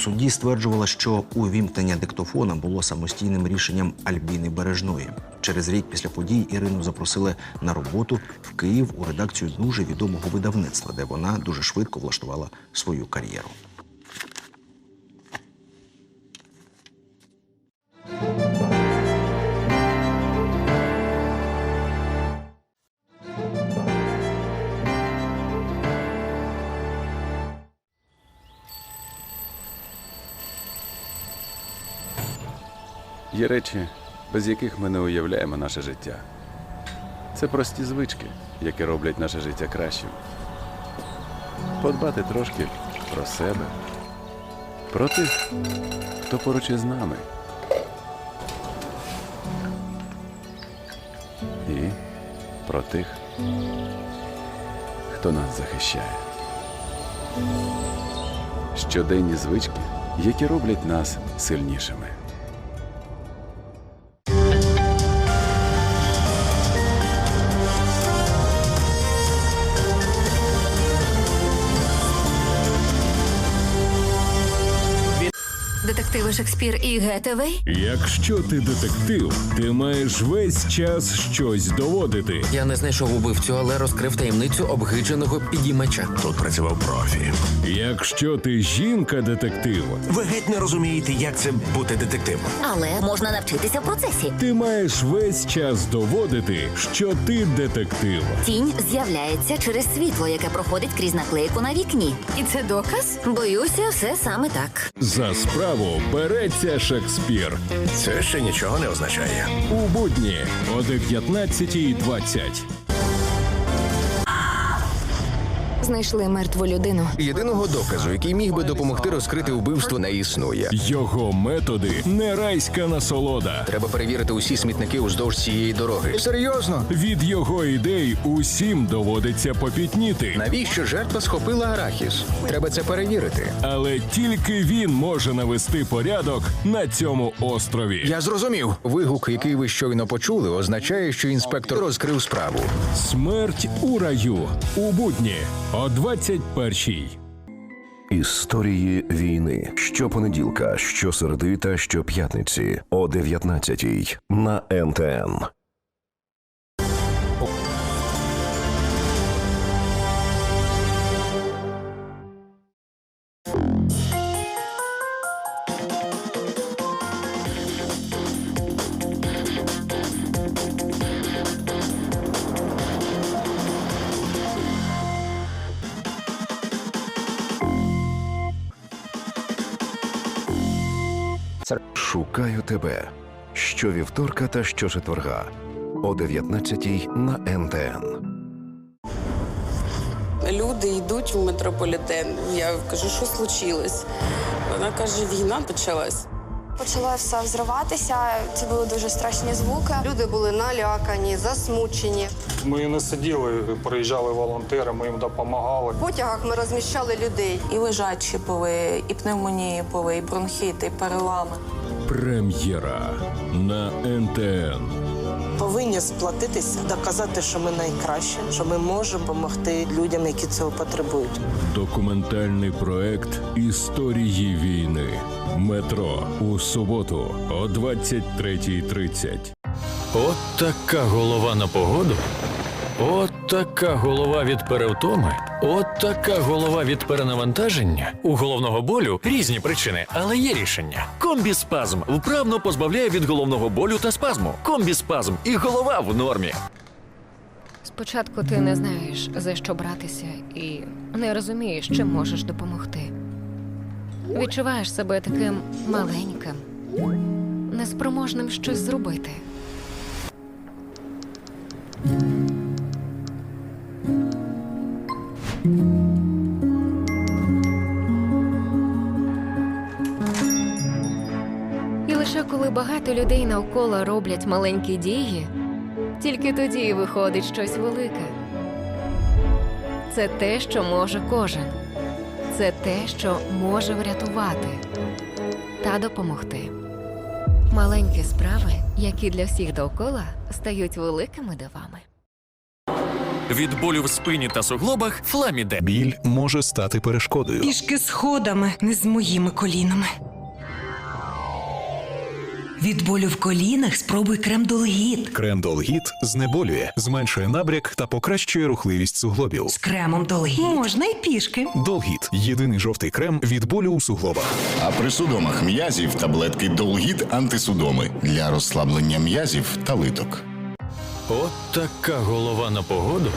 суді стверджувала, що увімкнення диктофона було самостійним рішенням Альбіни Бережної. Через рік після подій Ірину запросили на роботу в Київ у редакцію дуже відомого видавництва, де вона дуже швидко влаштувала свою кар'єру. Є речі, без яких ми не уявляємо наше життя. Це прості звички, які роблять наше життя кращим. Подбати трошки про себе, про тих, хто поруч із нами. І про тих, хто нас захищає. Щоденні звички, які роблять нас сильнішими. Детективи Шекспір і Гетевей? Якщо ти детектив, ти маєш весь час щось доводити. Я не знайшов убивцю, але розкрив таємницю обгидженого підіймача. Тут працював профі. Якщо ти жінка-детектив, Ви геть не розумієте, як це бути детективом. Але можна навчитися в процесі. ти маєш весь час доводити, що ти детектив. Тінь з'являється через світло, яке проходить крізь наклейку на вікні. І це доказ? Боюся, все саме так. За справу береться Шекспір Це ще нічого не означає. у будні о 19.20. Знайшли мертву людину. Єдиного доказу, який міг би допомогти розкрити вбивство, не існує. Його методи не райська насолода. Треба перевірити усі смітники уздовж цієї дороги. Серйозно? Від його ідей усім доводиться попітніти. Навіщо жертва схопила арахіс? Треба це перевірити. Але тільки він може навести порядок на цьому острові. Я зрозумів. Вигук, який ви щойно почули, означає, що інспектор розкрив справу. Смерть у раю у будні о 21-й. Історії війни щопонеділка, щосереди та щоп'ятниці о 19-й на НТН. Шукаю тебе щовівторка та щочетверга о 19-й на НТН. Люди йдуть в метрополітен. Я кажу, що случилось? Вона каже, війна почалась. Почало все взриватися. Це були дуже страшні звуки. Люди були налякані, засмучені. Ми не сиділи, приїжджали волонтери, ми їм допомагали. В потягах ми розміщали людей. І лежачі були, і пневмонії були, і бронхіти, і перелами. Прем'єра на НТН. Повинні сплатитися, доказати, що ми найкращі, що ми можемо допомогти людям, які цього потребують. Документальний проект Історії війни. Метро у суботу о 23.30. От така голова на погоду. От така голова від перевтоми. От така голова від перенавантаження. У головного болю різні причини, але є рішення. Комбіспазм вправно позбавляє від головного болю та спазму. Комбіспазм і голова в нормі. Спочатку ти не знаєш, за що братися, і не розумієш, чим можеш допомогти. Відчуваєш себе таким маленьким, неспроможним щось зробити. Багато людей навколо роблять маленькі дії, тільки тоді виходить щось велике. Це те, що може кожен. Це те, що може врятувати та допомогти. Маленькі справи, які для всіх довкола стають великими дивами. Від болю в спині та суглобах Фламіде. Біль може стати перешкодою. Пішки сходами, не з моїми колінами. Від болю в колінах спробуй крем Долгіт. Крем Долгіт знеболює, зменшує набряк та покращує рухливість суглобів. З кремом Долгіт. Можна й пішки. Долгіт єдиний жовтий крем від болю у суглобах. А при судомах м'язів таблетки Долгіт антисудоми для розслаблення м'язів та литок. От така голова на погоду.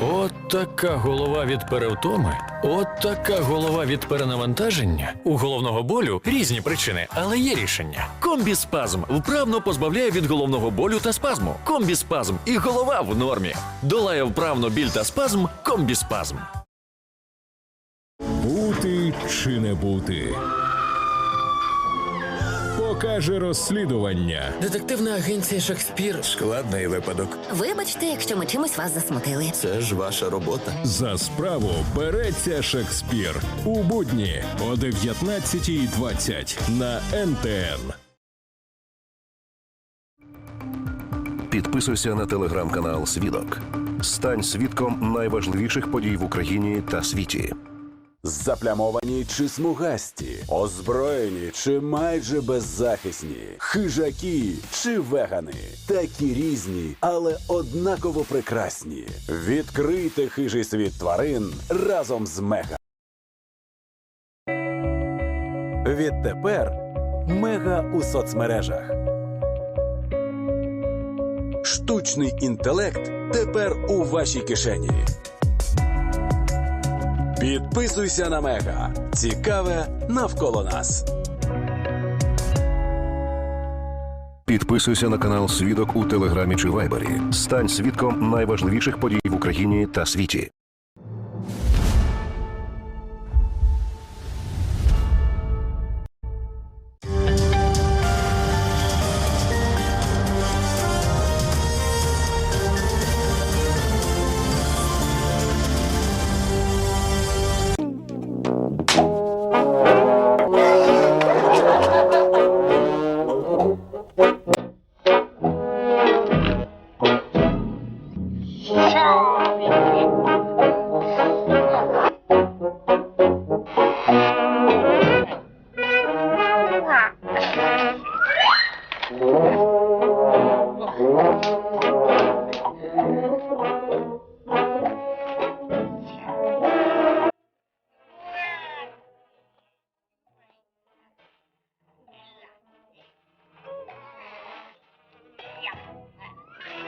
От така голова від перевтоми. От така голова від перенавантаження. У головного болю різні причини, але є рішення. Комбіспазм вправно позбавляє від головного болю та спазму. Комбіспазм і голова в нормі. Долає вправно біль та спазм. Комбіспазм. Бути чи не бути. Покаже розслідування. Детективна агенція Шекспір. Складний випадок. Вибачте, якщо ми чимось вас засмутили. Це ж ваша робота. За справу береться Шекспір у будні о 19.20 на НТН. Підписуйся на телеграм-канал Свідок. Стань свідком найважливіших подій в Україні та світі. Заплямовані чи смугасті, озброєні чи майже беззахисні, хижаки чи вегани, такі різні, але однаково прекрасні. Відкрийте хижий світ тварин разом з Мега. Відтепер Мега у соцмережах. Штучний інтелект тепер у вашій кишені. Підписуйся на Мега. Цікаве навколо нас. Підписуйся на канал Свідок у телеграмі чи вайбері. Стань свідком найважливіших подій в Україні та світі.